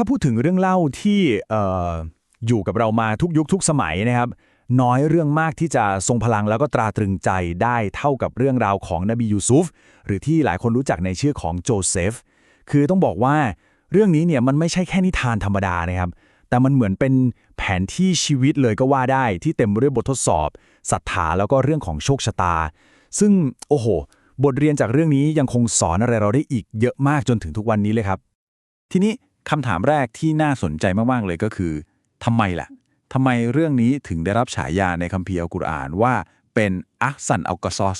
ถ้าพูดถึงเรื่องเล่าที่อออยู่กับเรามาทุกยุคทุกสมัยนะครับ น้อยเรื่องมากที่จะทรงพลังแล้วก็ตราตรึงใจได้เท่ากับเรื่องราวของนบียูซุฟหรือที่หลายคนรู้จักในชื่อของโจเซฟคือต้องบอกว่าเรื่องนี้เนี่ยมันไม่ใช่แค่นิทานธรรมดานะครับ แต่มันเหมือนเป็นแผนที่ชีวิตเลยก็ว่าได้ที่เต็มไปด้วยบททดสอบศรัทธาแล้วก็เรื่องของโชคชะตา ซึ่งโอ้โห บทเรียนจากเรื่องนี้ยังคงสอนอะไรเราได้อีกเยอะมากจนถึงทุกวันนี้เลยครับ ทีนี้ คำถามแรกที่น่าสนใจมาก ๆ เลยก็คือทำไมล่ะทำไมเรื่องนี้ถึงได้รับฉายาในคัมภีร์อัลกุรอานว่าเป็นอักซันอัลกอซอส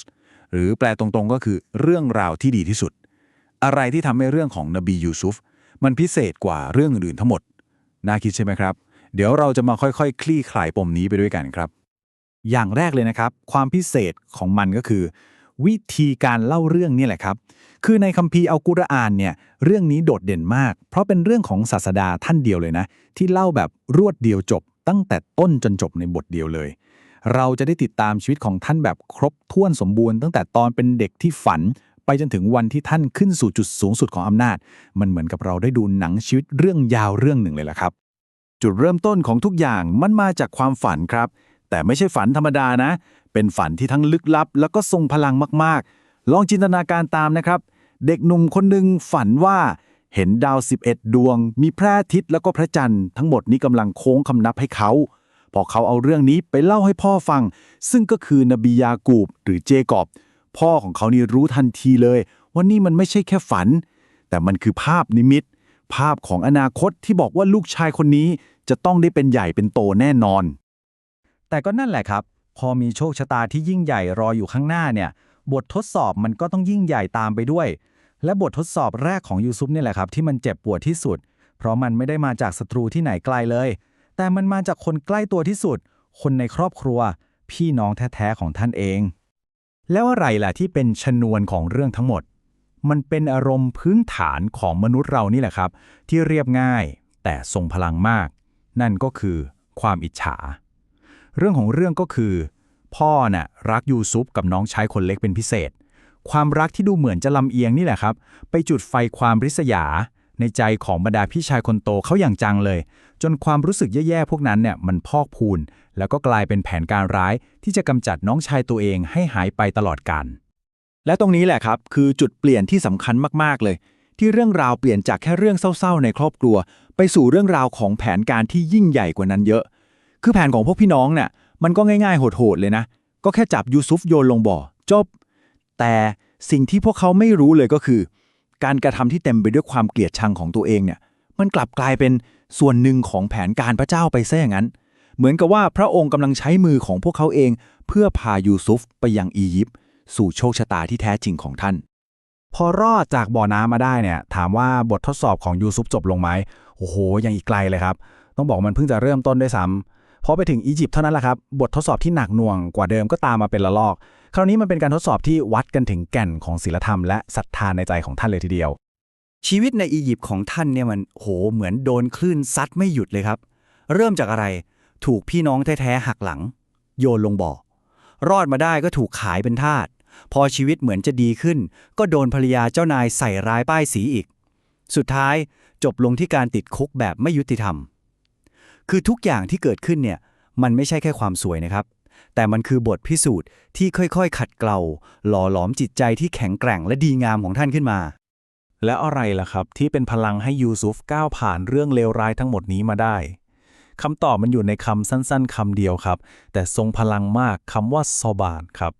หรือแปลตรงๆก็คือเรื่องราวที่ดีที่สุด อะไรที่ทำให้เรื่องของนบียูซุฟมันพิเศษกว่าเรื่องอื่นๆทั้งหมด น่าคิดใช่ไหมครับ เดี๋ยวเราจะมาค่อยๆคลี่คลายปมนี้ไปด้วยกันครับ อย่างแรกเลยนะครับ ความพิเศษของมันก็คือ วิธีการเล่าเรื่องนี่แหละครับ คือในคัมภีร์อัลกุรอานเนี่ยเรื่องนี้โดดเด่นมาก เพราะเป็นเรื่องของศาสดาท่านเดียวเลยนะ ที่เล่าแบบรวดเดียวจบ ตั้งแต่ต้นจนจบในบทเดียวเลย เราจะได้ติดตามชีวิตของท่านแบบครบถ้วนสมบูรณ์ตั้งแต่ตอนเป็นเด็กที่ฝัน ไปจนถึงวันที่ท่านขึ้นสู่จุดสูงสุดของอำนาจ มันเหมือนกับเราได้ดูหนังชีวิตเรื่องยาวเรื่องหนึ่งเลยล่ะครับ จุดเริ่มต้นของทุกอย่างมันมาจากความฝันครับ แต่ไม่ใช่ฝันธรรมดานะ เป็นฝันที่ทั้งลึกลับ แล้วก็ทรงพลังมากๆ ลองจินตนาการตามนะครับ เด็กหนุ่มคนหนึ่งฝันว่าเห็นดาว 11 ดวง มีพระอาทิตย์แล้วก็พระจันทร์ทั้งหมดนี้กำลังโค้งคำนับให้เขา พอเขาเอาเรื่องนี้ไปเล่าให้พ่อฟัง ซึ่งก็คือนบียากูบหรือเจกอบ พ่อของเขานี่รู้ทันทีเลยว่านี่มันไม่ใช่แค่ฝัน แต่มันคือภาพนิมิต ภาพของอนาคตที่บอกว่าลูกชายคนนี้จะต้องได้เป็นใหญ่เป็นโตแน่นอน แต่ก็นั่นแหละครับ พอมีโชคชะตาที่ยิ่งใหญ่รออยู่ข้างหน้าเนี่ย บททดสอบมันก็ต้องยิ่งใหญ่ตามไปด้วย และบททดสอบแรกของยูซุปนี่แหละครับ ที่มันเจ็บปวดที่สุด เพราะมันไม่ได้มาจากศัตรูที่ไหนไกลเลย แต่มันมาจากคนใกล้ตัวที่สุด คนในครอบครัว พี่น้องแท้ๆของท่านเอง แล้วอะไรล่ะที่เป็นชนวนของเรื่องทั้งหมด มันเป็นอารมณ์พื้นฐานของมนุษย์เรานี่แหละครับ ที่เรียบง่ายแต่ทรงพลังมาก นั่นก็คือความอิจฉา เรื่องของเรื่องก็คือ พ่อน่ะรักยูซุปกับน้องชายคนเล็กเป็นพิเศษ ความรักที่ดูเหมือนจะลำเอียงนี่แหละครับ ไปจุดไฟความริษยา ในใจของบรรดาพี่ชายคนโตเขาอย่างจังเลย จนความรู้สึกแย่ๆพวกนั้นเนี่ยมันพอกพูน แล้วก็กลายเป็นแผนการร้ายที่จะกำจัดน้องชายตัวเองให้หายไปตลอดกาลและตรงนี้แหละครับคือจุดเปลี่ยนที่สำคัญมากๆเลย ที่เรื่องราวเปลี่ยนจากแค่เรื่องเศร้าๆ ในครอบครัว ไปสู่เรื่องราวของแผนการที่ยิ่งใหญ่กว่านั้นเยอะ คือแผนของพวกพี่น้องเนี่ย มันก็ง่ายๆ โหดๆ เลยนะ ก็แค่จับยูซุฟโยนลงบ่อ จบ แต่สิ่งที่พวกเขาไม่รู้เลยก็คือ การกระทำที่เต็มไปด้วยความเกลียดชังของตัวเองเนี่ย มันกลับกลายเป็นส่วนหนึ่งของแผนการพระเจ้าไปซะอย่างนั้น เหมือนกับว่าพระองค์กำลังใช้มือของพวกเขาเอง เพื่อพายูซุฟไปยังอียิปต์สู่โชคชะตาที่แท้จริงของท่าน พอรอดจากบ่อน้ำมาได้เนี่ย ถามว่าบททดสอบของยูซุปจบลงไหมโอ้โหยังอีกไกลเลยครับ ต้องบอกมันเพิ่งจะเริ่มต้นด้วยซ้ำ พอไปถึงอียิปต์เท่านั้นแหละครับ บททดสอบที่หนักหน่วงกว่าเดิมก็ตามมาเป็นละลอก คราวนี้มันเป็นการทดสอบที่วัดกันถึงแก่นของศีลธรรมและศรัทธาในใจของท่านเลยทีเดียว ชีวิตในอียิปต์ของท่านเนี่ยมันโหเหมือนโดนคลื่นซัดไม่หยุดเลยครับ เริ่มจากอะไรถูกพี่น้องแท้ๆหักหลัง โยนลงบ่อ รอดมาได้ก็ถูกขายเป็นทาสพอชีวิตเหมือนจะดีขึ้น ก็โดนภรรยาเจ้านายใส่ร้ายป้ายสีอีก สุดท้ายจบลงที่การติดคุกแบบไม่ยุติธรรม คือทุกอย่างที่เกิดขึ้นเนี่ยมันไม่ใช่แค่ความสวยนะครับ แต่มันคือบทพิสูจน์ที่ค่อยๆ ขัดเกลาหล่อหลอมจิตใจที่แข็งแกร่งและดีงามของท่านขึ้นมา และอะไรล่ะครับ ที่เป็นพลังให้ยูซุฟก้าวผ่านเรื่องเลวร้ายทั้งหมดนี้มาได้คำตอบมันอยู่ในคำสั้นๆคำเดียวครับ แต่ทรงพลังมากคำว่าซอบานครับ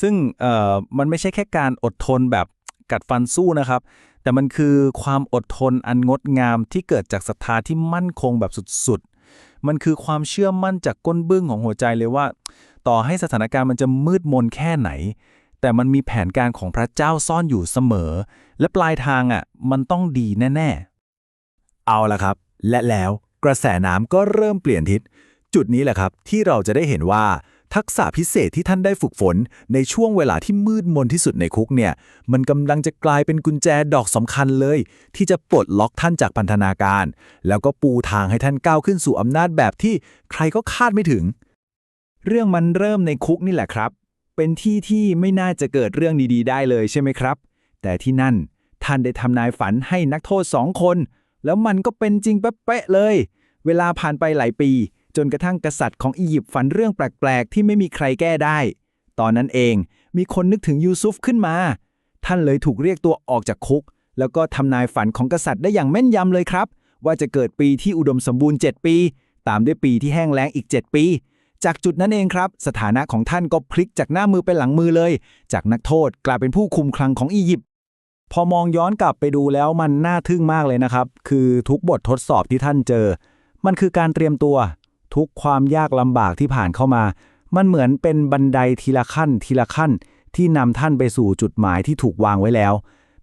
ซึ่งเอ่อมันไม่ใช่แค่การอดทนแบบกัดฟันสู้นะครับ แต่มันคือความอดทนอันงดงามที่เกิดจากศรัทธาที่มั่นคงแบบสุดๆ มันคือความเชื่อมั่นจากก้นบึ้งของหัวใจเลยว่า ต่อให้สถานการณ์มันจะมืดมนแค่ไหน แต่มันมีแผนการของพระเจ้าซ่อนอยู่เสมอ และปลายทางอะ มันต้องดีแน่ ๆ เอาละครับ และแล้วกระแสน้ำก็เริ่มเปลี่ยนทิศ จุดนี้แหละครับ ที่เราจะได้เห็นว่า ทักษะพิเศษที่ท่านได้ฝึกฝน ในช่วงเวลาที่มืดมนที่สุดในคุกเนี่ย มันกำลังจะกลายเป็นกุญแจดอกสำคัญเลย ที่จะปลดล็อกท่านจากพันธนาการ แล้วก็ปูทางให้ท่านก้าวขึ้นสู่อำนาจแบบที่ใครก็คาดไม่ถึง เรื่องมันเริ่มในคุกนี่แหละครับ เป็นที่ที่ไม่น่าจะเกิดเรื่องดีๆ ได้เลยใช่ไหมครับ แต่ที่นั่นท่านได้ทำนายฝันให้นักโทษสองคน แล้วมันก็เป็นจริงเป๊ะเลย เวลาผ่านไปหลายปี จนกระทั่งกษัตริย์ของอียิปต์ฝันเรื่องแปลกๆ ที่ไม่มีใครแก้ได้ ตอนนั้นเองมีคนนึกถึงยูซุฟขึ้นมา ท่านเลยถูกเรียกตัวออกจากคุก แล้วก็ทำนายฝันของกษัตริย์ได้อย่างแม่นยำเลยครับ ว่าจะเกิดปีที่อุดมสมบูรณ์ 7 ปี ตามด้วยปีที่แห้งแล้งอีก 7 ปี จากจุดนั้นเองครับ สถานะของท่านก็พลิกจากหน้ามือไปหลังมือเลย จากนักโทษกลายเป็นผู้คุมคลังของอียิปต์พอมองย้อนกลับไปดูแล้วมันน่าทึ่งมากเลยนะครับ คือทุกบททดสอบที่ท่านเจอ มันคือการเตรียมตัว ทุกความยากลำบากที่ผ่านเข้ามา มันเหมือนเป็นบันไดทีละขั้น ทีละขั้น ที่นำท่านไปสู่จุดหมายที่ถูกวางไว้แล้ว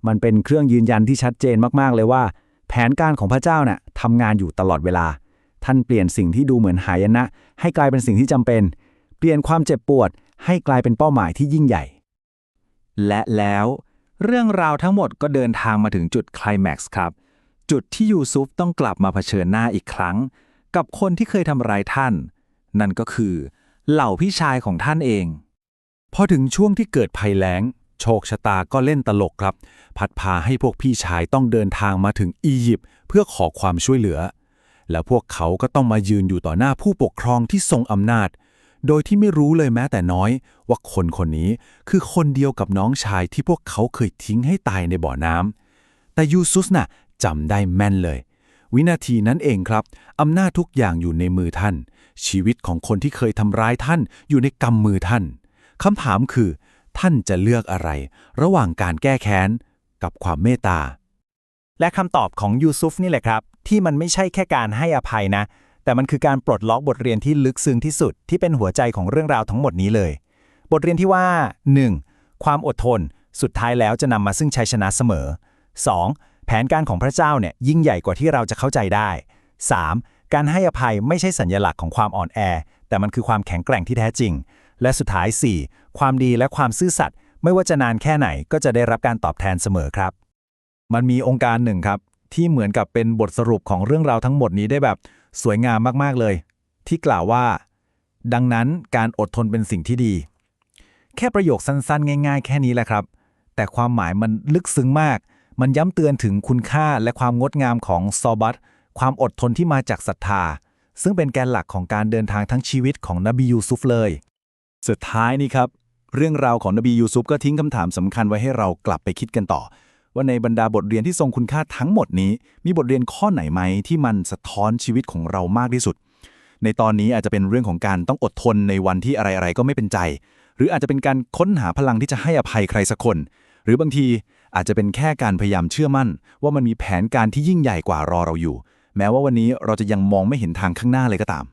มันเป็นเครื่องยืนยันที่ชัดเจนมากๆเลยว่า แผนการของพระเจ้าน่ะทำงานอยู่ตลอดเวลา ท่านเปลี่ยนสิ่งที่ดูเหมือนหายนะ ให้กลายเป็นสิ่งที่จำเป็น เปลี่ยนความเจ็บปวด ให้กลายเป็นเป้าหมายที่ยิ่งใหญ่ และแล้ว เรื่องราวทั้งหมดก็เดินทางมาถึงจุดคลแม็กซ์ครับ จุดที่ยูซุฟต้องกลับมาเผชิญหน้าอีกครั้ง กับคนที่เคยทำร้ายท่าน นั่นก็คือเหล่าพี่ชายของท่านเอง พอถึงช่วงที่เกิดภัยแล้ง โชคชะตาก็เล่นตลกครับ พัดพาให้พวกพี่ชายต้องเดินทางมาถึงอียิปต์เพื่อขอความช่วยเหลือ แล้วพวกเขาก็ต้องมายืนอยู่ต่อหน้าผู้ปกครองที่ทรงอำนาจ โดยที่ไม่รู้เลยแม้แต่น้อย ว่าคนคนนี้คือคนเดียวกับน้องชายที่พวกเขาเคยทิ้งให้ตายในบ่อน้ำแต่ยูซุสน่ะจำได้แม่นเลย วินาทีนั้นเองครับ อำนาจทุกอย่างอยู่ในมือท่าน ชีวิตของคนที่เคยทำร้ายท่านอยู่ในกำมือท่านคำถามคือ ท่านจะเลือกอะไร ระหว่างการแก้แค้น กับความเมตตา และคำตอบของยูซุฟนี่แหละครับ ที่มันไม่ใช่แค่การให้อภัยนะ แต่มันคือการปลดล็อกบทเรียนที่ลึกซึ้งที่สุดที่เป็นหัวใจของเรื่องราวทั้งหมดนี้เลย บทเรียนที่ว่า 1. ความอดทน สุดท้ายแล้วจะนำมาซึ่งชัยชนะเสมอ 2. แผนการของพระเจ้าเนี่ยยิ่งใหญ่กว่าที่เราจะเข้าใจได้ 3. การให้อภัยไม่ใช่สัญลักษณ์ของความอ่อนแอ แต่มันคือความแข็งแกร่งที่แท้จริง และสุดท้าย 4. ความดีและความซื่อสัตย์ไม่ว่าจะนานแค่ไหนก็จะได้รับการตอบแทนเสมอครับ มันมีองค์การหนึ่งครับ ที่เหมือนกับเป็นบทสรุปของเรื่องราวทั้งหมดนี้ได้แบบสวยงามมากๆเลย ที่กล่าวว่า ดังนั้นการอดทนเป็นสิ่งที่ดี แค่ประโยคสั้นๆ ง่าย ๆ แค่นี้แหละครับ แต่ความหมายมันลึกซึ้งมาก มันย้ำเตือนถึงคุณค่าและความงดงามของซอบัตความอดทนที่มาจากศรัทธา ซึ่งเป็นแกนหลักของการเดินทางทั้งชีวิตของนบียูซุฟเลย สุดท้ายนี่ครับ เรื่องราวของนบียูซุฟก็ทิ้งคำถามสำคัญไว้ให้เรากลับไปคิดกันต่อ ว่าในบรรดาบทเรียนที่ทรงคุณค่าทั้งหมดนี้ มีบทเรียนข้อไหนไหมที่มันสะท้อนชีวิตของเรามากที่สุด ในตอนนี้อาจจะเป็นเรื่องของการต้องอดทนในวันที่อะไรๆก็ไม่เป็นใจ หรืออาจจะเป็นการค้นหาพลังที่จะให้อภัยใครสักคน หรือบางที อาจจะเป็นแค่การพยายามเชื่อมั่น ว่ามันมีแผนการที่ยิ่งใหญ่กว่ารอเราอยู่ แม้ว่าวันนี้เราจะยังมองไม่เห็นทางข้างหน้าเลยก็ตาม